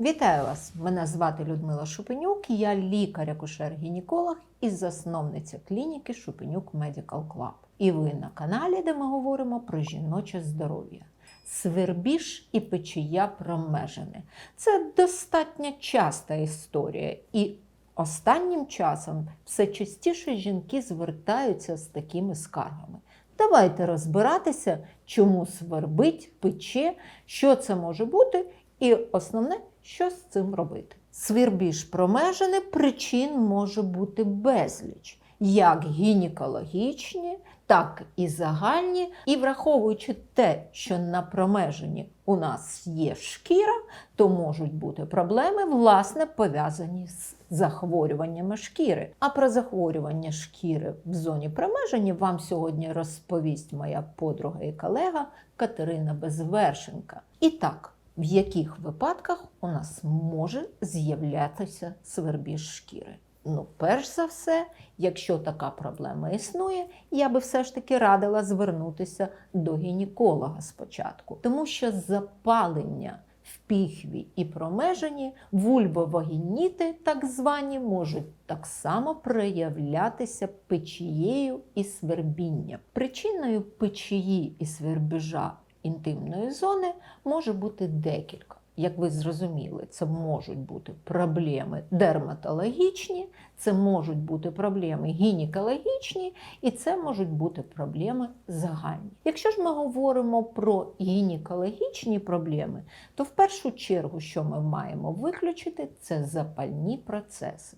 Вітаю вас! Мене звати Людмила Шупенюк, я лікар-акушер-гінеколог і засновниця клініки Шупенюк Medical Club. І ви на каналі, де ми говоримо про жіноче здоров'я. Свербіж і печія промежини. Це достатньо часта історія. І останнім часом все частіше жінки звертаються з такими скаргами. Давайте розбиратися, чому свербить, пече, що це може бути, і основне, що з цим робити. Свірбіж промежини причин може бути безліч, як гінекологічні, так і загальні. І враховуючи те, що на промежині у нас є шкіра, то можуть бути проблеми, власне, пов'язані з захворюваннями шкіри. А про захворювання шкіри в зоні промежені вам сьогодні розповість моя подруга і колега Катерина Безвершенка. І так, в яких випадках у нас може з'являтися свербіж шкіри? Ну, перш за все, якщо така проблема існує, я би все ж таки радила звернутися до гінеколога спочатку, тому що запалення в піхві і промежені, вульвовагініти, так звані, можуть так само проявлятися печією і свербінням. Причиною печії і свербіжа інтимної зони може бути декілька. Як ви зрозуміли, це можуть бути проблеми дерматологічні, це можуть бути проблеми гінекологічні, і це можуть бути проблеми загальні. Якщо ж ми говоримо про гінекологічні проблеми, то в першу чергу, що ми маємо виключити, це запальні процеси.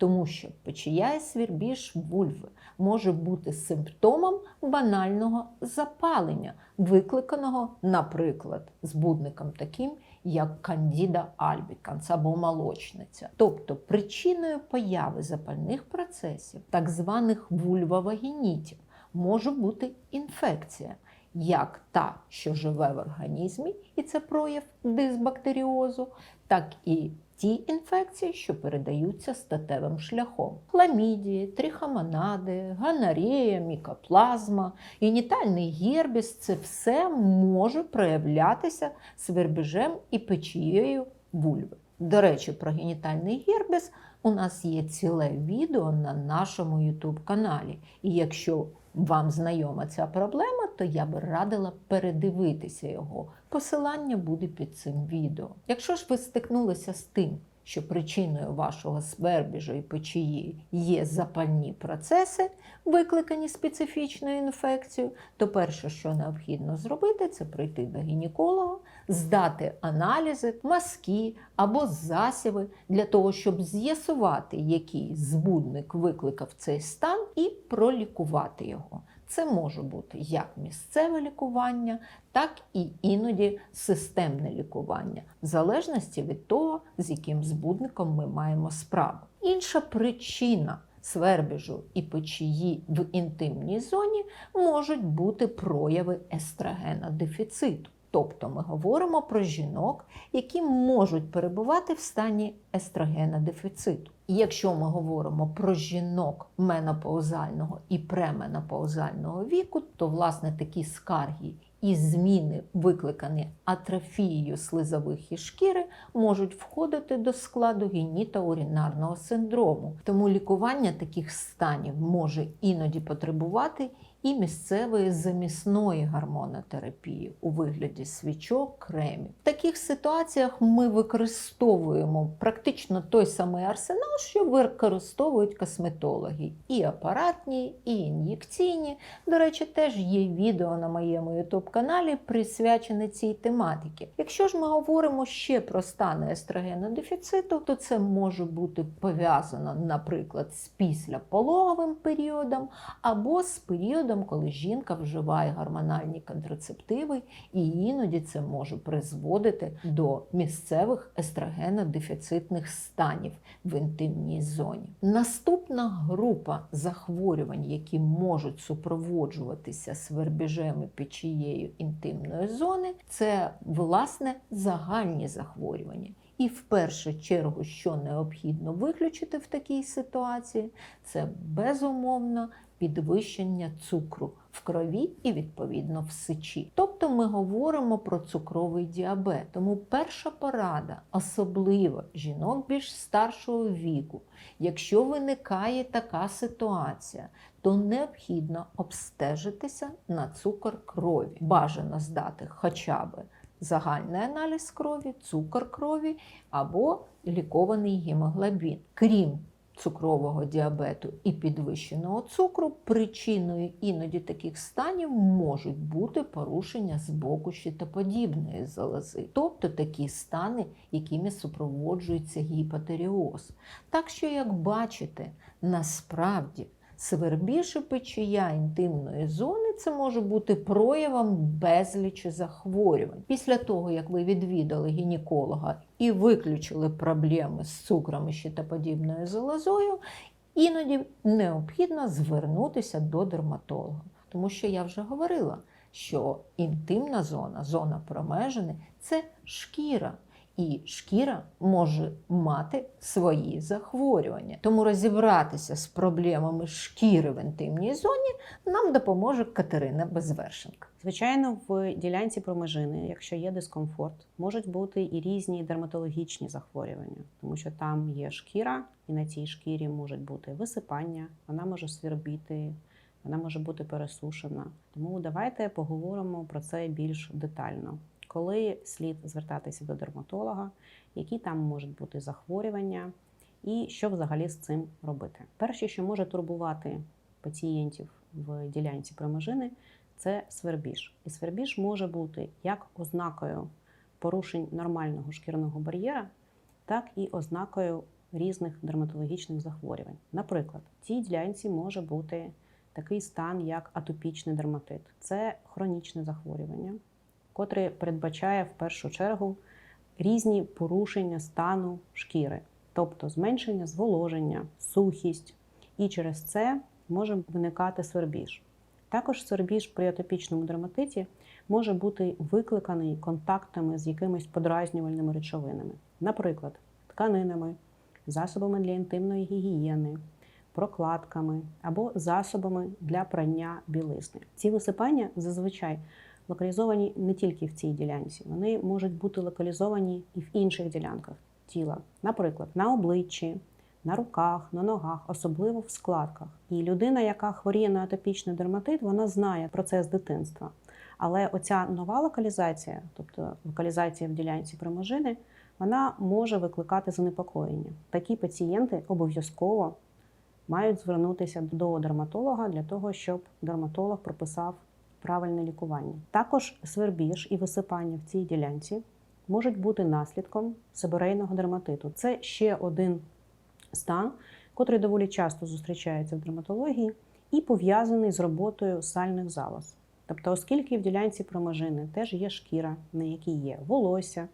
Тому що печія свірбіж вульви може бути симптомом банального запалення, викликаного, наприклад, збудником таким, як кандіда альбіканс або молочниця. Тобто причиною появи запальних процесів, так званих вульвовагінітів, може бути інфекція, як та, що живе в організмі, і це прояв дисбактеріозу, так і ті інфекції, що передаються статевим шляхом: хламідії, трихомонади, ганарія, мікоплазма, генітальний гербіс це все може проявлятися свербежем і печією вульви. До речі, про генітальний гербіс у нас є ціле відео на нашому YouTube каналі. І якщо вам знайома ця проблема, то я би радила передивитися його. Посилання буде під цим відео. Якщо ж ви стикнулися з тим, що причиною вашого свербіжу і печії є запальні процеси, викликані специфічною інфекцією, то перше, що необхідно зробити, це прийти до гінеколога, здати аналізи, мазки або засіви для того, щоб з'ясувати, який збудник викликав цей стан, і пролікувати його. Це може бути як місцеве лікування, так і іноді системне лікування, в залежності від того, з яким збудником ми маємо справу. Інша причина свербіжу і печії в інтимній зоні можуть бути прояви естрогенодефіциту. Тобто ми говоримо про жінок, які можуть перебувати в стані естрогенодефіциту. І якщо ми говоримо про жінок менопаузального і пременопаузального віку, то власне такі скарги і зміни, викликані атрофією слизових і шкіри, можуть входити до складу геніто-урінарного синдрому. Тому лікування таких станів може іноді потребувати і місцевої замісної гормонотерапії у вигляді свічок, кремів. В таких ситуаціях ми використовуємо практично той самий арсенал, що використовують косметологи. І апаратні, і ін'єкційні. До речі, теж є відео на моєму youtube каналі присвячене цій тематиці. Якщо ж ми говоримо ще про стани естрогенодефіциту, то це може бути пов'язано, наприклад, з післяпологовим періодом або з періодом, коли жінка вживає гормональні контрацептиви, і іноді це може призводити до місцевих естрогенодефіцитних станів в інтимній зоні. Наступна група захворювань, які можуть супроводжуватися свербіжем і печією інтимної зони, це власне загальні захворювання. І в першу чергу, що необхідно виключити в такій ситуації, це безумовно підвищення цукру в крові і відповідно в сечі. Тобто ми говоримо про цукровий діабет. Тому перша порада, особливо жінок більш старшого віку, якщо виникає така ситуація, то необхідно обстежитися на цукор крові. Бажано здати хоча б загальний аналіз крові, цукор крові або лікований гемоглобін. Крім цукрового діабету і підвищеного цукру, причиною іноді таких станів можуть бути порушення з боку щитоподібної залози, тобто такі стани, якими супроводжується гіпотеріоз. Так що, як бачите, насправді свербіж і печія інтимної зони це може бути проявом безлічі захворювань. Після того, як ви відвідали гінеколога і виключили проблеми з цукром і щитоподібною залозою, іноді необхідно звернутися до дерматолога. Тому що я вже говорила, що інтимна зона, зона промежини це шкіра. І шкіра може мати свої захворювання. Тому розібратися з проблемами шкіри в інтимній зоні нам допоможе Катерина Безвершенка. Звичайно, в ділянці промежини, якщо є дискомфорт, можуть бути і різні дерматологічні захворювання, тому що там є шкіра, і на цій шкірі можуть бути висипання, вона може свірбіти, вона може бути пересушена. Тому давайте поговоримо про це більш детально. Коли слід звертатися до дерматолога, які там можуть бути захворювання, і що взагалі з цим робити? Перше, що може турбувати пацієнтів в ділянці промежини, це свербіж. І свербіж може бути як ознакою порушень нормального шкірного бар'єра, так і ознакою різних дерматологічних захворювань. Наприклад, в цій ділянці може бути такий стан, як атопічний дерматит. Це хронічне захворювання, котре передбачає в першу чергу різні порушення стану шкіри, тобто зменшення зволоження, сухість, і через це може виникати свербіж. Також свербіж при атопічному дерматиті може бути викликаний контактами з якимись подразнювальними речовинами, наприклад, тканинами, засобами для інтимної гігієни, прокладками або засобами для прання білизни. Ці висипання зазвичай локалізовані не тільки в цій ділянці, вони можуть бути локалізовані і в інших ділянках тіла, наприклад, на обличчі на руках, на ногах, особливо в складках. І людина, яка хворіє на атопічний дерматит, вона знає про це з дитинства. Але оця нова локалізація, тобто локалізація в ділянці приможини, вона може викликати занепокоєння. Такі пацієнти обов'язково мають звернутися до дерматолога для того, щоб дерматолог прописав правильне лікування. Також свербіж і висипання в цій ділянці можуть бути наслідком сибирейного дерматиту. Це ще один стан, котрий доволі часто зустрічається в дерматології, і пов'язаний з роботою сальних залоз. Тобто, оскільки в ділянці промежини теж є шкіра, на якій є волосся,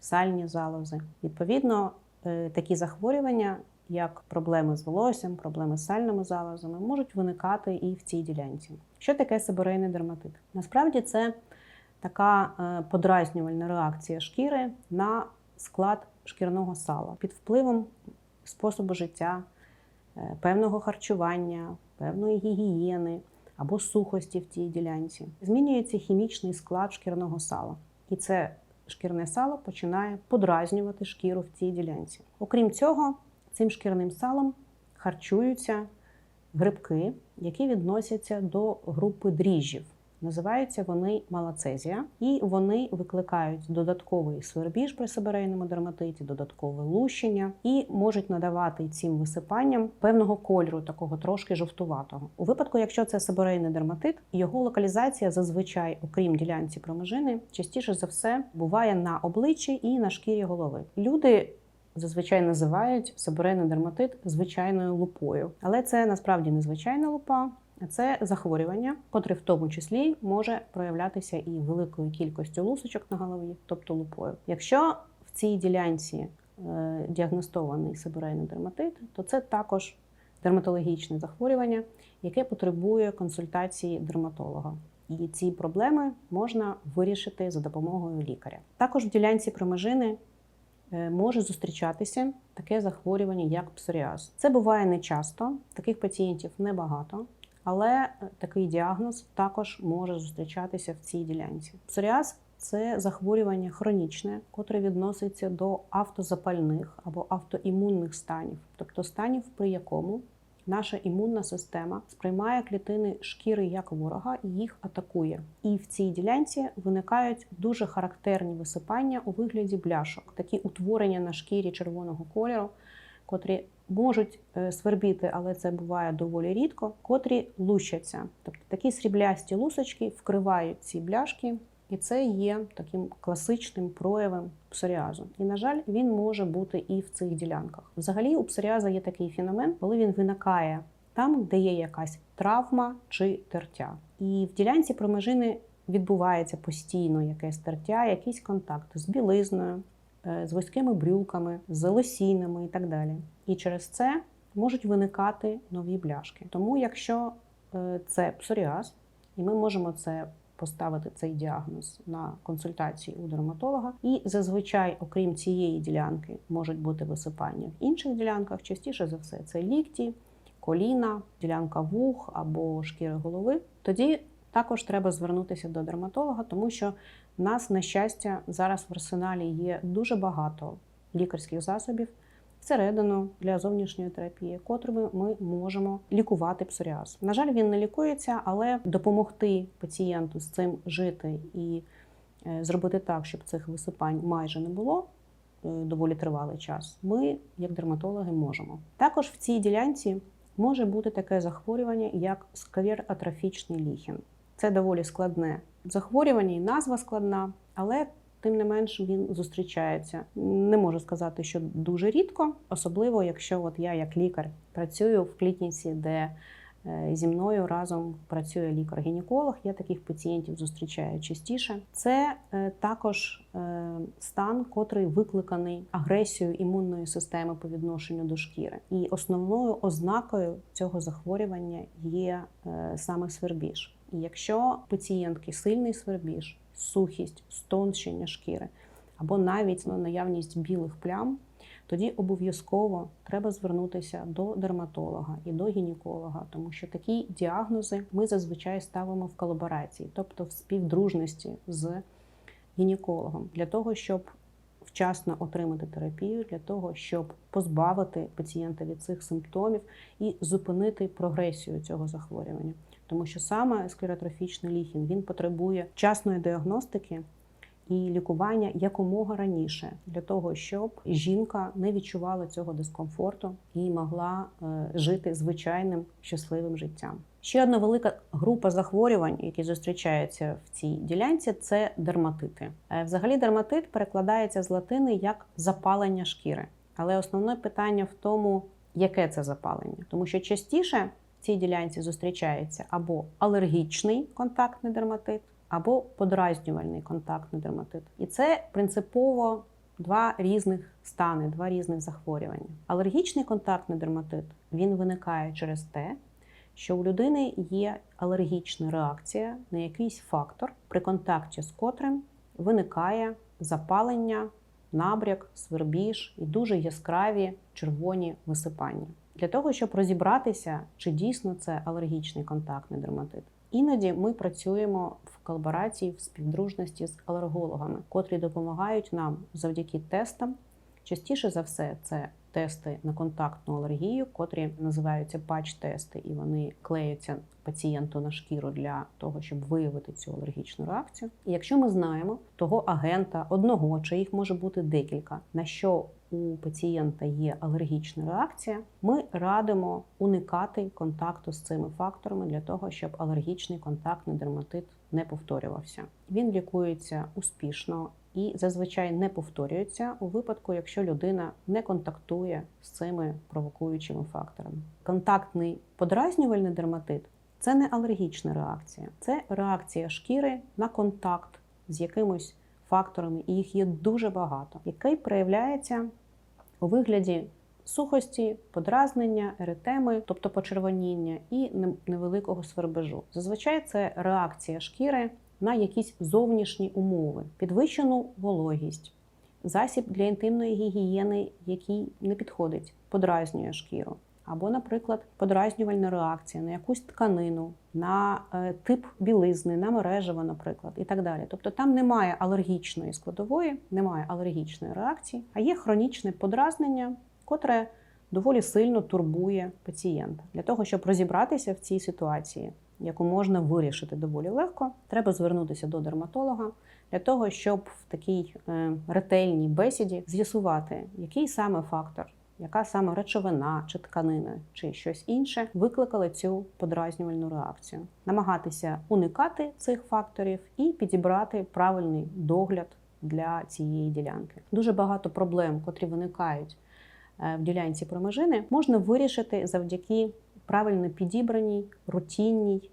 сальні залози, відповідно, е, такі захворювання, як проблеми з волоссям, проблеми з сальними залозами, можуть виникати і в цій ділянці. Що таке сибирейний дерматит? Насправді це така е, подразнювальна реакція шкіри на склад шкірного сала під впливом способу життя, е, певного харчування, певної гігієни або сухості в цій ділянці. Змінюється хімічний склад шкірного сала. І це шкірне сало починає подразнювати шкіру в цій ділянці. Окрім цього, цим шкірним салом харчуються грибки, які відносяться до групи дріжджів. Називаються вони малацезія, і вони викликають додатковий свербіж при сибирейному дерматиті, додаткове лущення і можуть надавати цим висипанням певного кольору, такого трошки жовтуватого. У випадку, якщо це сибирейний дерматит, його локалізація зазвичай, окрім ділянці промежини, частіше за все буває на обличчі і на шкірі голови. Люди. Зазвичай називають сибирейний дерматит звичайною лупою, але це насправді не звичайна лупа, це захворювання, котре в тому числі може проявлятися і великою кількістю лусочок на голові, тобто лупою. Якщо в цій ділянці е, діагностований сибирейний дерматит, то це також дерматологічне захворювання, яке потребує консультації дерматолога. І ці проблеми можна вирішити за допомогою лікаря. Також в ділянці промежини може зустрічатися таке захворювання, як псоріаз. Це буває не часто, таких пацієнтів небагато. Але е, такий діагноз також може зустрічатися в цій ділянці. Псоріаз це захворювання хронічне, котре відноситься до автозапальних або автоімунних станів, тобто станів, при якому наша імунна система сприймає клітини шкіри як ворога і їх атакує. І в цій ділянці виникають дуже характерні висипання у вигляді бляшок, такі утворення на шкірі червоного кольору, котрі можуть е, свербіти, але це буває доволі рідко, котрі лущаться. Тобто такі сріблясті лусочки вкривають ці бляшки. І це є таким класичним проявом псоріазу. І, на жаль, він може бути і в цих ділянках. Взагалі, у псоріаза є такий феномен, коли він виникає там, де є якась травма чи тертя. І в ділянці промежини відбувається постійно якесь тертя, якийсь контакт з білизною, е, з вузькими брюками, з лосінами і так далі. І через це можуть виникати нові бляшки. Тому, якщо е, це псоріаз, і ми можемо це поставити цей діагноз на консультації у дерматолога. І зазвичай, окрім цієї ділянки, можуть бути висипання в інших ділянках. Частіше за все, це лікті, коліна, ділянка вух або шкіри голови. Тоді також треба звернутися до дерматолога, тому що в нас, на щастя, зараз в арсеналі є дуже багато лікарських засобів всередину для зовнішньої терапії, котрими ми можемо лікувати псоріаз. На жаль, він не лікується, але допомогти пацієнту з цим жити і е, зробити так, щоб цих висипань майже не було. е, Доволі тривалий час. Ми, як дерматологи, можемо. Також в цій ділянці може бути таке захворювання, як склероатрофічний ліхін. Це доволі складне захворювання, і назва складна, але тим не менш він зустрічається. Не можу сказати, що дуже рідко, особливо якщо от я, як лікар, працюю в клініці, де е, зі мною разом працює лікар-гінеколог. Я таких пацієнтів зустрічаю частіше. Це е, також е, стан, котрий викликаний агресією імунної системи по відношенню до шкіри. І основною ознакою цього захворювання є саме свербіж. І якщо пацієнтки сильний свербіж, сухість, стонщення шкіри або навіть ну, наявність білих плям, тоді обов'язково треба звернутися до дерматолога і до гінеколога, тому що такі діагнози ми зазвичай ставимо в колаборації, тобто в співдружності з гінекологом, для того, щоб вчасно отримати терапію, для того, щоб позбавити пацієнта від цих симптомів і зупинити прогресію цього захворювання. Тому що саме склеротрофічний ліхін він потребує вчасної діагностики і лікування якомога раніше для того, щоб жінка не відчувала цього дискомфорту і могла е, жити звичайним щасливим життям. Ще одна велика група захворювань, які зустрічаються в цій ділянці, це дерматити. Е, Взагалі, дерматит перекладається з латини як запалення шкіри. Але основне питання в тому, яке це запалення, тому що частіше цій ділянці зустрічається або алергічний контактний дерматит, або подразнювальний контактний дерматит. І це принципово два різних стани, два різних захворювання. Алергічний контактний дерматит він виникає через те, що у людини є алергічна реакція на якийсь фактор, при контакті з котрим виникає запалення, набряк, свербіж і дуже яскраві червоні висипання. Для того, щоб розібратися, чи дійсно це алергічний контактний дерматит. Іноді ми працюємо в колаборації в співдружності з алергологами, котрі допомагають нам завдяки тестам. Частіше за все, це тести на контактну алергію, котрі називаються патч-тести, і вони клеються пацієнту на шкіру для того, щоб виявити цю алергічну реакцію. І якщо ми знаємо того агента одного, чи їх може бути декілька, на що у пацієнта є алергічна реакція, ми радимо уникати контакту з цими факторами для того, щоб алергічний контактний дерматит не повторювався. Він лікується успішно і зазвичай не повторюється у випадку, якщо людина не контактує з цими провокуючими факторами. Контактний подразнювальний дерматит це не алергічна реакція, це реакція шкіри на контакт з якимось факторами, і їх є дуже багато, який проявляється у вигляді сухості, подразнення, еретеми, тобто почервоніння і невеликого свербежу. Зазвичай це реакція шкіри на якісь зовнішні умови, підвищену вологість, засіб для інтимної гігієни, який не підходить, подразнює шкіру. Або, наприклад, подразнювальна реакція на якусь тканину, на е, тип білизни, на мережево, наприклад, і так далі. Тобто там немає алергічної складової, немає алергічної реакції, а є хронічне подразнення, котре доволі сильно турбує пацієнта. Для того, щоб розібратися в цій ситуації, яку можна вирішити доволі легко, треба звернутися до дерматолога для того, щоб в такій е, ретельній бесіді з'ясувати, який саме фактор, яка саме речовина чи тканина, чи щось інше викликали цю подразнювальну реакцію, намагатися уникати цих факторів і підібрати правильний догляд для цієї ділянки. Дуже багато проблем, котрі виникають е, в ділянці промежини, можна вирішити завдяки правильно підібраній рутинній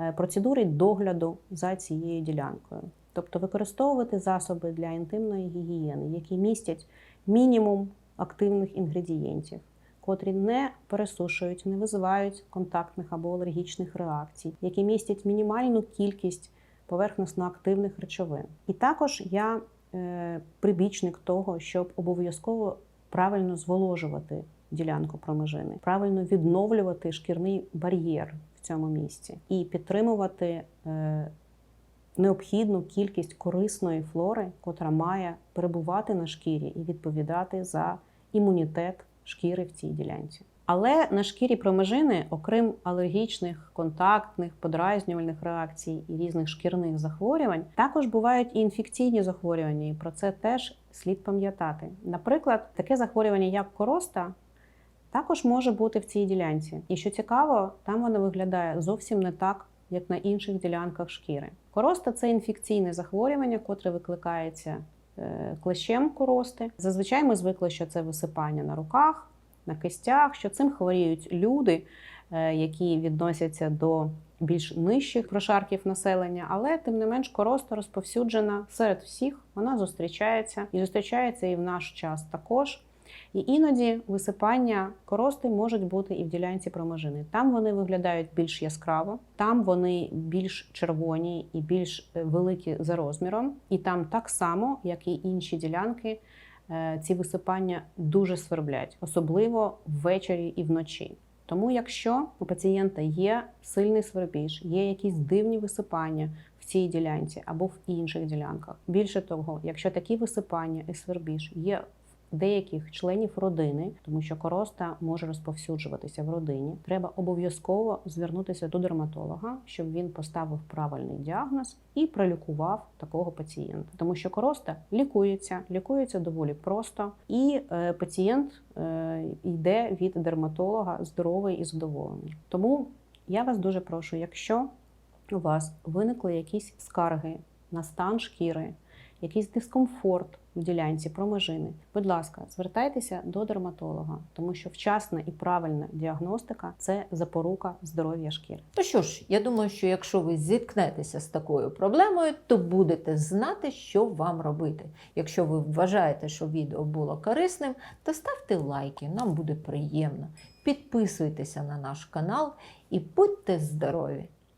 е, процедурі догляду за цією ділянкою. Тобто використовувати засоби для інтимної гігієни, які містять мінімум активних інгредієнтів, котрі не пересушують, не визивають контактних або алергічних реакцій, які містять мінімальну кількість поверхносно активних речовин. І також я е, прибічник того, щоб обов'язково правильно зволожувати ділянку промежини, правильно відновлювати шкірний бар'єр в цьому місці і підтримувати. Е, необхідну кількість корисної флори, котра має перебувати на шкірі і відповідати за імунітет шкіри в цій ділянці. Але на шкірі промежини, окрім алергічних, контактних, подразнювальних реакцій і різних шкірних захворювань, також бувають і інфекційні захворювання, і про це теж слід пам'ятати. Наприклад, таке захворювання, як короста, також може бути в цій ділянці. І що цікаво, там воно виглядає зовсім не так, як на інших ділянках шкіри. Короста це інфекційне захворювання, котре викликається клещем корости. Зазвичай ми звикли, що це висипання на руках, на кистях, що цим хворіють люди, е, які відносяться до більш нижчих прошарків населення, але тим не менш короста розповсюджена серед всіх. Вона зустрічається і зустрічається і в наш час також. І іноді висипання корости можуть бути і в ділянці промежини. Там вони виглядають більш яскраво, там вони більш червоні і більш е, великі за розміром. І там так само, як і інші ділянки, е, ці висипання дуже сверблять, особливо ввечері і вночі. Тому, якщо у пацієнта є сильний свербіж, є якісь дивні висипання в цій ділянці або в інших ділянках, більше того, якщо такі висипання і свербіж є деяких членів родини, тому що короста може розповсюджуватися в родині. Треба обов'язково звернутися до дерматолога, щоб він поставив правильний діагноз і пролікував такого пацієнта. Тому що короста лікується, лікується доволі просто, і е, пацієнт е, йде від дерматолога здоровий і задоволений. Тому я вас дуже прошу, якщо у вас виникли якісь скарги на стан шкіри, якийсь дискомфорт в ділянці промежини, будь ласка, звертайтеся до дерматолога, тому що вчасна і правильна діагностика це запорука здоров'я шкіри. Ну що ж, я думаю, що якщо ви зіткнетеся з такою проблемою, то будете знати, що вам робити. Якщо ви вважаєте, що відео було корисним, то ставте лайки, нам буде приємно. Підписуйтеся на наш канал і будьте здорові!